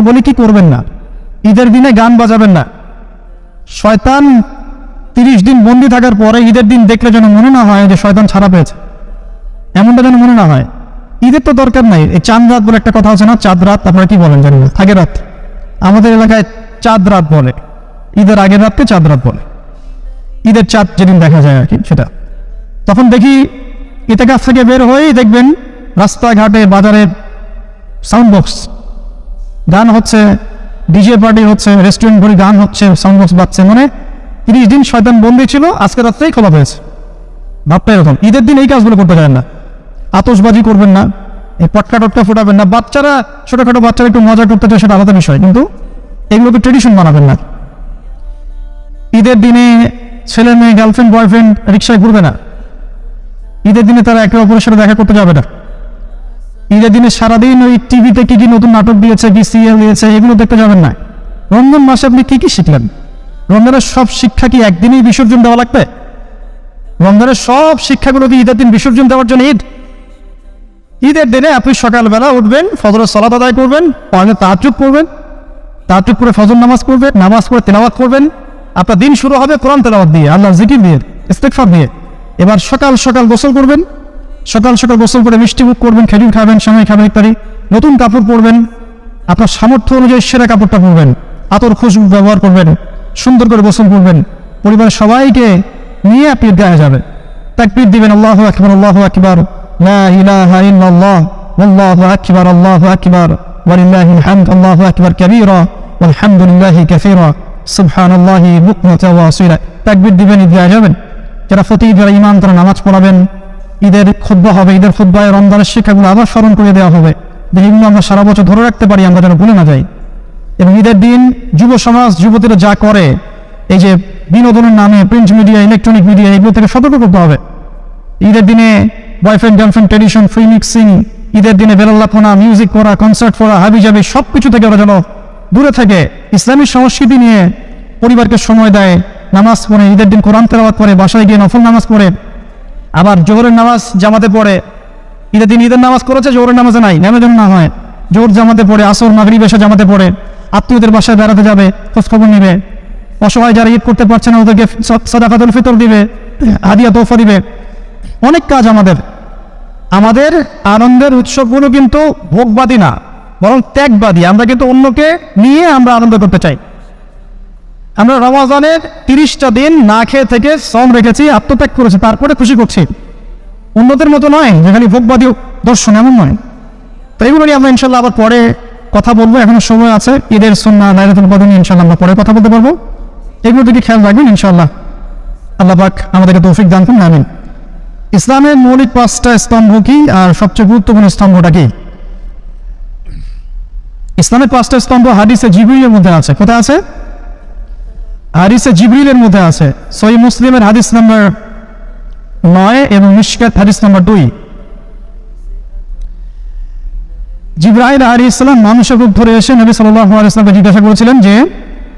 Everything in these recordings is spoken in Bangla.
বলি কি করবেন না? ঈদের দিনে গান বাজাবেন না। শয়তান তিরিশ দিন বন্দি থাকার পরে ঈদের দিন দেখলে যেন মনে না হয় যে শয়তান ছাড়া পেয়েছে। এমনটা যেন মনে না হয়। ঈদের তো দরকার নাই। এই চাঁদ রাত বলে একটা কথা আছে না? চাঁদ রাত, আপনারা কি বলেন জানি না। থাকে রাত। আমাদের এলাকায় চাঁদ রাত বলে। ঈদের আগের রাতকে চাঁদ রাত বলে। ঈদের চাঁদ যেদিন দেখা যায় আর কি, সেটা। তখন দেখি এতে কাছ থেকে বের হয়েই দেখবেন রাস্তাঘাটে, বাজারে সাউন্ড বক্স গান হচ্ছে ডিজে পার্টি হচ্ছে রেস্টুরেন্ট ভরি গান হচ্ছে সাউন্ড বক্স বাজছে মানে তিরিশ দিন শয়তান বন্দি ছিল, আজকে রাত্রেই খোলা হয়েছে। ভাবটা এরকম, ঈদের দিন এই কাজগুলো করতে চান না। আতসবাজি করবেন না, এই পটকা টটকা ফোটাবেন না। বাচ্চারা, ছোটোখাটো বাচ্চারা একটু মজা করতে চায়, সেটা আলাদা বিষয়, কিন্তু এগুলোকে ট্রেডিশন বানাবেন না। ঈদের দিনে ছেলে মেয়ে গার্লফ্রেন্ড বয়ফ্রেন্ড রিক্সায় ঘুরবে না। ঈদের দিনে তারা একে অপরের সাথে দেখা করতে যাবে না। ঈদের দিনে সারাদিন ওই টিভিতে কি কি নতুন নাটক দিয়েছে, কি সিরিয়াল দিয়েছে, এগুলো দেখতে যাবেন না। রমজান মাসে আপনি কি কি শিখলেন? রমজানের সব শিক্ষা কি একদিনেই বিসর্জন দেওয়া লাগবে? রমজানের সব শিক্ষাগুলো কি ঈদের দিন বিসর্জন দেওয়ার জন্য ঈদ? ঈদের দিনে আপনি সকালবেলা উঠবেন, ফজরের সলাত আদায় করবেন পরে তাহাজুদ পড়বেন তাহাজুদ পরে ফজর নামাজ পড়বেন, নামাজ পড়ে তেলাওয়াত করবেন। আপনার দিন শুরু হবে কোরআন তেলাওয়াত দিয়ে আল্লাহ জিকির দিয়ে ইস্তেকফার দিয়ে। এবার সকাল সকাল গোসল করবেন সকাল সকাল গোসল করে মিষ্টি মুখ করবেন খেজুর খাবেন সময় খাবেন ইত্যাদি নতুন কাপড় পরবেন আপনার সামর্থ্য অনুযায়ী সেরা কাপড়টা পরবেন আতর খুশবু ব্যবহার করবেন সুন্দর করে গোসল করবেন পরিবারের সবাইকে নিয়ে আপনি গায়ে যাবেন তাকবীর দিবেন আল্লাহু আকবার আল্লাহু আকবার লা ইলাহা ইল্লাল্লাহ والله أكبر الله أكبر ولله الحمد الله أكبر كبيرا والحمد لله كثيرا سبحان الله بكرة واصيلا তাকবীর দিবেন ঈদগাহে যাবেন যারা ফতি যারা ইমাম তারা নামাজ পড়াবেন ঈদের খুদ্া হবে, ঈদের খুদ্ায় রমজানের শিক্ষাগুলো আবার স্মরণ করে দেওয়া হবে। যেগুলো আমরা সারা বছর ধরে রাখতে পারি, আমরা যেন ভুলে না যাই। এবং ঈদের দিন যুব সমাজ, যুবতীরা যা করে, এই যে বিনোদনের নামে প্রিন্ট মিডিয়া ইলেকট্রনিক মিডিয়া এগুলো থেকে সতর্ক করতে হবে। ঈদের দিনে boyfriend girlfriend tradition free mixing ঈদের দিনে বেলাল্লাপনা মিউজিক করা কনসার্ট করা হাবি জাবি সব কিছু থেকে ওরা যেন দূরে থাকে। ইসলামী সংস্কৃতি নিয়ে পরিবারকে সময় দেয়, নামাজ পড়ে, ঈদের দিন কোরআন তেলাওয়াত করে, বাসায় গিয়ে নফল নামাজ পড়ে। আবার জোহরের নামাজ জামাতে পড়ে। ঈদের দিন ঈদের নামাজ করেছে, জোহরের নামাজে নাই, নেমে যেন না হয়। জোর জামাতে পড়ে, আসর মাগরি বেশা জামাতে পড়ে। আত্মীয়দের বাসায় বেড়াতে যাবে, খোঁজখবর নেবে। অসহায় যারা ঈদ করতে পারছে না, ওদেরকে সদাকাতুল ফিতর দিবে, হাদিয়া তোফা দিবে। অনেক কাজ আমাদের। আমাদের আনন্দের উৎসবগুলো কিন্তু ভোগবাদী না, বরং ত্যাগবাদী। আমরা কিন্তু অন্যকে নিয়ে আমরা আনন্দ করতে চাই। আমরা রমাজানের তিরিশটা দিন না খেয়ে থেকে শ্রম রেখেছি, আত্মত্যাগ করেছি, তারপরে খুশি করছি। অন্যদের মতো নয় যেখানে ভোগবাদী দর্শন, এমন নয়। তো এগুলো নিয়ে আমরা ইনশাল্লাহ আবার পরে কথা বলব, এখনও সময় আছে। ঈদের সন্না লাইলাতুল কদর নিয়ে ইনশাল্লাহ আমরা পরে কথা বলতে পারব। এগুলো দিকে খেয়াল রাখবেন, ইনশাল্লাহ আল্লাহ পাক আমাদেরকে তৌফিক দান করুন, আমিন। ইসলামের মৌলিক পাঁচটা স্তম্ভ কি, আর সবচেয়ে গুরুত্বপূর্ণ স্তম্ভটা কি? ইসলামের পাঁচটা স্তম্ভ হাদিসে জিবরিলের মধ্যে আছে। কোথায় আছে? হাদিসে জিবরিলের মধ্যে আছে সই মুসলিমের হাদিস নাম্বার নয় এবং মিশকাত হাদিস নাম্বার দুই। জিব্রাহিল আলী ইসলাম মানুষের রূপ ধরে এসে নবী সাল্লাহ জিজ্ঞাসা করেছিলেন যে,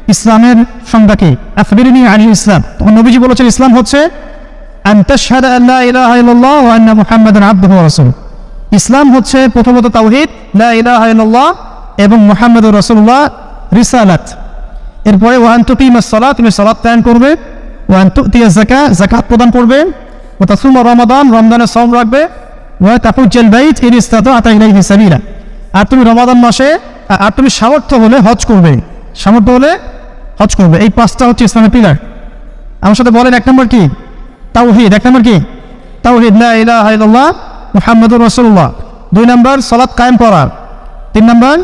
ইসলামের সংজ্ঞা কি? আফবিরিনী আলী ইসলাম। তখন নবীজি বলেছেন, ইসলাম হচ্ছে ইসলাম হচ্ছে প্রথমত তাওহীদ, লা ইলাহা এবং মুহাম্মাদুর রাসূলুল্লাহ, রিসালাত। এরপরে, ওয়ান তুকিমাস সালাত তুমি সালাত কায়েম করবে। ওয়ান তুতিয়া যাকাত যাকাত প্রদান করবে। ওয়া তাসুমা রমাদান রমদানের সওম রাখবে। ওয়া তাহুজ্জাল বাইত ইন ইসতাতা'তা ইলাইহি সাবিলা। আর তুমি রমাদান মাসে, আর তুমি সামর্থ্য হলে হজ করবে। সামর্থ্য হলে হজ করবে। এই পাঁচটা হচ্ছে ইসলামের পিলার। আমার সাথে বলেন, এক নম্বর কি? তাওহিদ। এক নম্বর কি? তাওহিদ। লা ইলাহা ইল্লাল্লাহ মুহাম্মাদুর রাসূলুল্লাহ। দুই নম্বর সালাত কায়েম করা তিন নম্বর,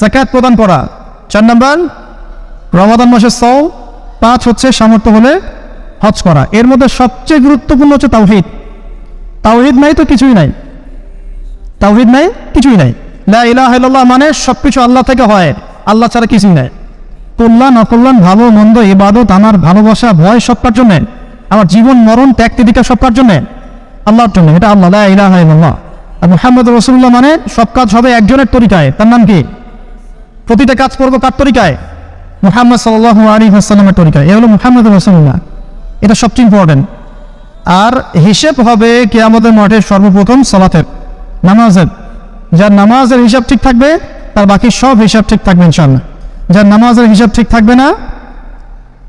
যাকাত প্রদান করা চার নম্বর রমাদান মাসের সও পাঁচ হচ্ছে সামর্থ্য হলে হজ করা। এর মধ্যে সবচেয়ে গুরুত্বপূর্ণ হচ্ছে তাওহিদ। তাওহিদ নাই তো কিছুই নাই। তাওহিদ নাই, কিছুই নাই। ইলাহা মানে সবকিছু আল্লাহ থেকে হয়। আল্লাহ ছাড়া কিছুই নাই। কল্যাণ, অকল্যাণ, ভালো, মন্দ, ইবাদত আমার ভালোবাসা, ভয় সব কার জন্যে, আমার জীবন, মরণ, ত্যাগ তিদিকা সব কার জন্যে, আল্লাহর জন্য, এটা আল্লাহ, লা ইলাহা ইল্লাল্লাহ। আর মুহাম্মদ রসুল্লাহ মানে সব কাজ হবে একজনের তরিকায়। তার নাম কি? প্রতিটা কাজ করব কার তরিকায়? মুহাম্মদ সাল্লাহ আলী হাসালামের তরিকা। এ হলো মুহাম্মদ রসুল্লাহ এটা সবচেয়ে ইম্পর্টেন্ট আর হিসেব হবে কেয়ামতের মাঠে সর্বপ্রথম সালাতের, নামাজের। যার নামাজের হিসাব ঠিক থাকবে, তার বাকি সব হিসাব ঠিক থাকবে ইনশাল্লাহ যার নামাজের হিসাব ঠিক থাকবে না,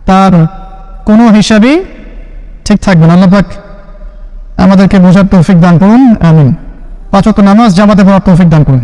তার কোনো হিসাবই ঠিক থাকবে না। আল্লাহ আমাদেরকে বোঝার তৌফিক দান করুন, আমিন। পাঁচক নামাজ, জামাতে পড়ার তৌফিক দান করুন।